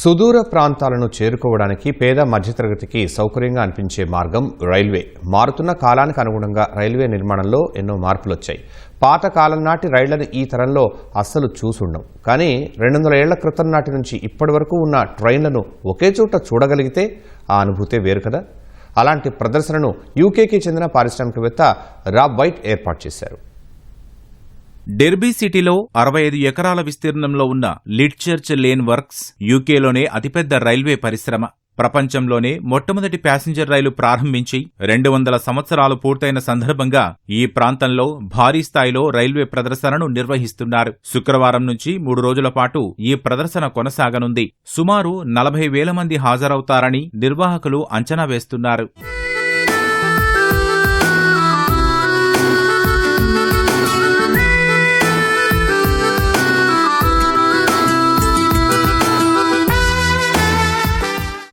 సుదూర ప్రాంతాలను చేరుకోవడానికి పేద మధ్యతరగతికి సౌకర్యంగా అనిపించే మార్గం రైల్వే. మారుతున్న కాలానికి అనుగుణంగా రైల్వే నిర్మాణంలో ఎన్నో మార్పులు వచ్చాయి పాత కాలం నాటి రైళ్ళను ఈ తరంలో అస్సలు చూసుండం. కానీ రెండు వందల ఏళ్ళ క్రితం నాటి నుంచి ఇప్పటి వరకు ఉన్న ట్రైన్లను ఒకే చోట చూడగలిగితే ఆ అనుభూతే వేరు కదా? అలాంటి ప్రదర్శనను యూకేకి చెందిన పారిశ్రామికవేత్త రాబ్ వైట్ ఏర్పాటు చేశారు. డెర్బీ సిటీలో అరవై ఐదు ఎకరాల విస్తీర్ణంలో ఉన్న లిడ్చర్చ్ లేన్ వర్క్స్ యూకేలోనే అతిపెద్ద రైల్వే పరిశ్రమ. ప్రపంచంలోనే మొట్టమొదటి ప్యాసింజర్ రైలు ప్రారంభించి రెండు వందల సంవత్సరాలు పూర్తయిన సందర్భంగా ఈ ప్రాంతంలో భారీ స్థాయిలో రైల్వే ప్రదర్శనను నిర్వహిస్తున్నారు. శుక్రవారం నుంచి మూడు రోజుల పాటు ఈ ప్రదర్శన కొనసాగనుంది. సుమారు నలభై వేల మంది హాజరవుతారని నిర్వాహకులు అంచనా వేస్తున్నారు.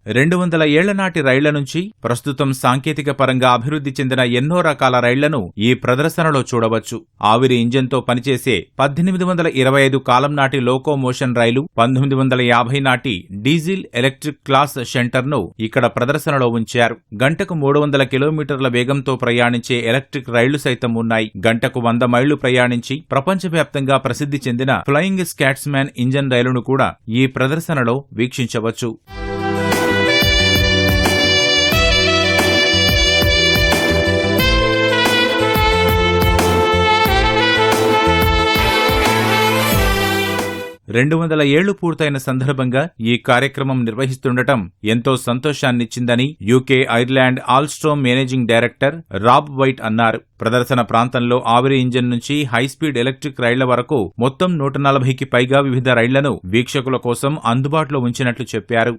రెండు వందల ఏళ్ళ నాటి రైళ్ళ నుంచి ప్రస్తుతం సాంకేతిక పరంగా అభివృద్ధి చెందిన ఎన్నో రకాల రైళ్ళను ఈ ప్రదర్శనలో చూడవచ్చు. ఆవిరి ఇంజన్తో పనిచేసే పద్దెనిమిది వందల ఇరవై ఐదు కాలం నాటి లోకోమోషన్ రైలు పంతొమ్మిది వందల యాభై నాటి డీజిల్ ఎలక్ట్రిక్ క్లాస్ షెంటర్ను ఇక్కడ ప్రదర్శనలో ఉంచారు. గంటకు మూడు వందల కిలోమీటర్ల వేగంతో ప్రయాణించే ఎలక్ట్రిక్ రైళ్ళు సైతం ఉన్నాయి. గంటకు వంద మైళ్ళు ప్రయాణించి ప్రపంచవ్యాప్తంగా ప్రసిద్ధి చెందిన ఫ్లయింగ్ స్కాట్స్మ్యాన్ ఇంజన్ రైలును కూడా ఈ ప్రదర్శనలో వీక్షించవచ్చు. రెండు వందల ఏళ్ళు పూర్తయిన సందర్భంగా ఈ కార్యక్రమం నిర్వహిస్తుండటం ఎంతో సంతోషాన్నిచ్చిందని UK Ireland Alstom managing director Rob White అన్నారు. ప్రదర్శన ప్రాంతంలో ఆవిరి ఇంజన్ నుంచి హైస్పీడ్ ఎలక్ట్రిక్ రైళ్ళ వరకు మొత్తం నూట నలభైకి పైగా వివిధ రైళ్ళను వీక్షకుల కోసం అందుబాటులో ఉంచినట్లు చెప్పారు.